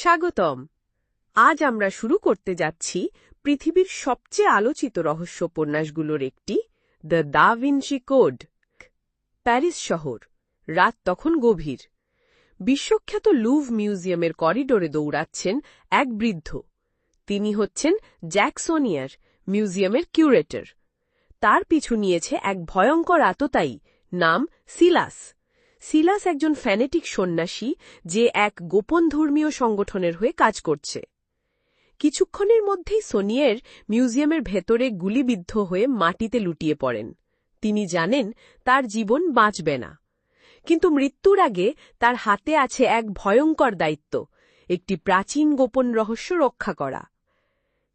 স্বাগতম। আজ আমরা শুরু করতে যাচ্ছি পৃথিবীর সবচেয়ে আলোচিত রহস্য উপন্যাসগুলোর একটি, the Da Vinci Code. Paris শহর, রাত তখন গভীর। বিশ্বখ্যাত লুভ মিউজিয়ামের করিডোরে দৌড়াচ্ছেন এক বৃদ্ধ। তিনি হচ্ছেন জ্যাকসোনিয়ার মিউজিয়ামের কিউরেটর। তার পিছু নিয়েছে এক ভয়ঙ্কর আততায়ী, নাম সিলাস। সিলাস একজন ফ্যানেটিক সন্ন্যাসী যে এক গোপন ধর্মীয় সংগঠনের হয়ে কাজ করছে। কিছুক্ষণের মধ্যেই সোনিয়ের মিউজিয়ামের ভেতরে গুলিবিদ্ধ হয়ে মাটিতে লুটিয়ে পড়েন। তিনি জানেন তার জীবন বাঁচবে না। কিন্তু মৃত্যুর আগে তার হাতে আছে এক ভয়ঙ্কর দায়িত্ব, একটি প্রাচীন গোপন রহস্য রক্ষা করা।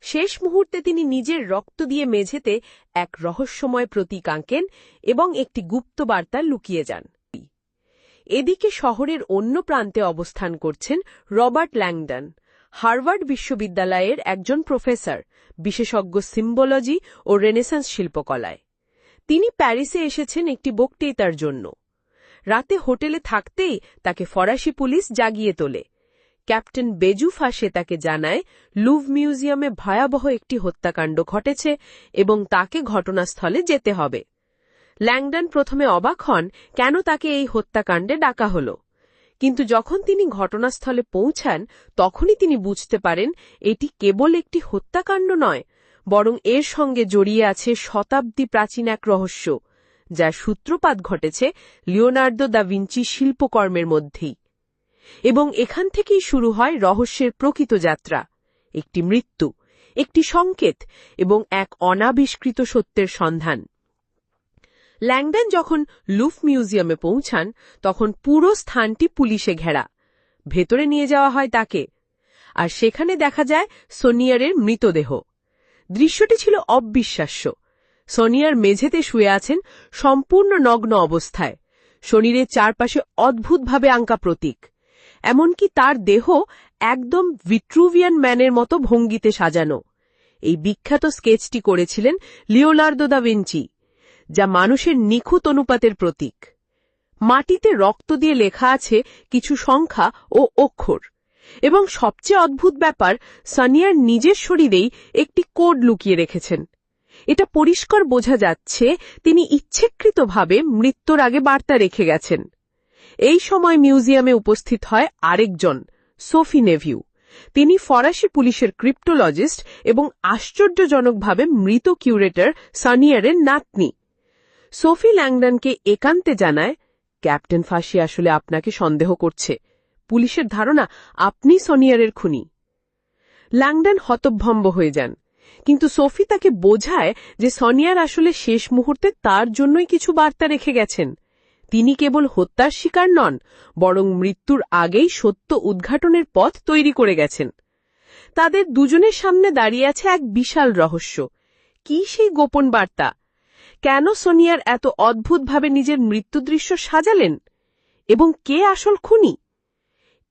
শেষ মুহূর্তে তিনি নিজের রক্ত দিয়ে মেঝেতে এক রহস্যময় প্রতীক আঁকেন এবং একটি গুপ্ত বার্তা লুকিয়ে যান। এদিকে শহরের অন্য প্রান্তে অবস্থান করছেন রবার্ট ল্যাংডন, হার্ভার্ড বিশ্ববিদ্যালয়ের একজন প্রফেসর, বিশেষজ্ঞ সিম্বোলজি ও রেনেসান্স শিল্পকলায়। তিনি প্যারিসে এসেছেন একটি বক্তৃতার জন্য। রাতে হোটেলে থাকতেই তাকে ফরাসি পুলিশ জাগিয়ে তোলে। ক্যাপ্টেন বেজু ফাঁসে তাকে জানায়, লুভ মিউজিয়ামে ভয়াবহ একটি হত্যাকাণ্ড ঘটেছে এবং তাকে ঘটনাস্থলে যেতে হবে। ল্যাংডন প্রথমে অবাক হন কেন তাকে এই হত্যাকাণ্ডে ডাকা হল। কিন্তু যখন তিনি ঘটনাস্থলে পৌঁছান, তখনই তিনি বুঝতে পারেন এটি কেবল একটি হত্যাকাণ্ড নয়, বরং এর সঙ্গে জড়িয়ে আছে শতাব্দী প্রাচীন এক রহস্য, যার সূত্রপাত ঘটেছে লিওনার্দো দা ভিঞ্চি শিল্পকর্মের মধ্যেই। এবং এখান থেকেই শুরু হয় রহস্যের প্রকৃত যাত্রা, একটি মৃত্যু, একটি সংকেত এবং এক অনাবিষ্কৃত সত্যের সন্ধান। ল্যাংডন যখন লুফ মিউজিয়ামে পৌঁছান, তখন পুরো স্থানটি পুলিশে ঘেরা। ভেতরে নিয়ে যাওয়া হয় তাকে। আর সেখানে দেখা যায় সোনিয়ারের মৃতদেহ। দৃশ্যটি ছিল অবিশ্বাস্য। সোনিয়ার মেঝেতে শুয়ে আছেন সম্পূর্ণ নগ্ন অবস্থায়। শরীরের চারপাশে অদ্ভুতভাবে আঙ্কা প্রতীক। এমনকি তার দেহ একদম ভিট্রুভিয়ান ম্যানের মতো ভঙ্গিতে সাজানো। এই বিখ্যাত স্কেচটি করেছিলেন লিওনার্দো দা ভিঞ্চি। যা মানুষের নিখুঁত অনুপাতের প্রতীক। মাটিতে রক্ত দিয়ে লেখা আছে কিছু সংখ্যা ও অক্ষর। এবং সবচেয়ে অদ্ভুত ব্যাপার, সানিয়ার নিজের শরীরেই একটি কোড লুকিয়ে রেখেছেন। এটা পরিষ্কার বোঝা যাচ্ছে তিনি ইচ্ছেকৃতভাবে মৃত্যুর আগে বার্তা রেখে গেছেন। এই সময় মিউজিয়ামে উপস্থিত হয় আরেকজন, সোফি নেভিউ। তিনি ফরাসি পুলিশের ক্রিপ্টোলজিস্ট এবং আশ্চর্যজনকভাবে মৃত কিউরেটর সানিয়ারের নাতনি। সোফি ল্যাংডনকে একান্তে জানায়, ক্যাপ্টেন ফাঁসি আসলে আপনাকে সন্দেহ করছে। পুলিশের ধারণা, আপনি সনিয়ারের খুনি। ল্যাংডন হতভম্ব হয়ে যান। কিন্তু সোফি তাকে বোঝায় যে সনিয়ার আসলে শেষ মুহূর্তে তার জন্যই কিছু বার্তা রেখে গেছেন। তিনি কেবল হত্যার শিকার নন, বরং মৃত্যুর আগেই সত্য উদ্ঘাটনের পথ তৈরি করে গেছেন। তাদের দুজনের সামনে দাঁড়িয়ে আছে এক বিশাল রহস্য। কি সেই গোপন বার্তা? কেন সোনিয়ার এত অদ্ভুতভাবে নিজের মৃত্যুদৃশ্য সাজালেন? এবং কে আসল খুনি?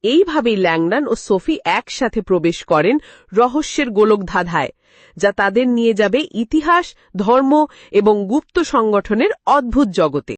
এইভাবেই ল্যাংডান ও সোফি একসাথে প্রবেশ করেন রহস্যের গোলক ধাঁধায় যা তাদের নিয়ে যাবে ইতিহাস, ধর্ম এবং গুপ্ত সংগঠনের অদ্ভুত জগতে।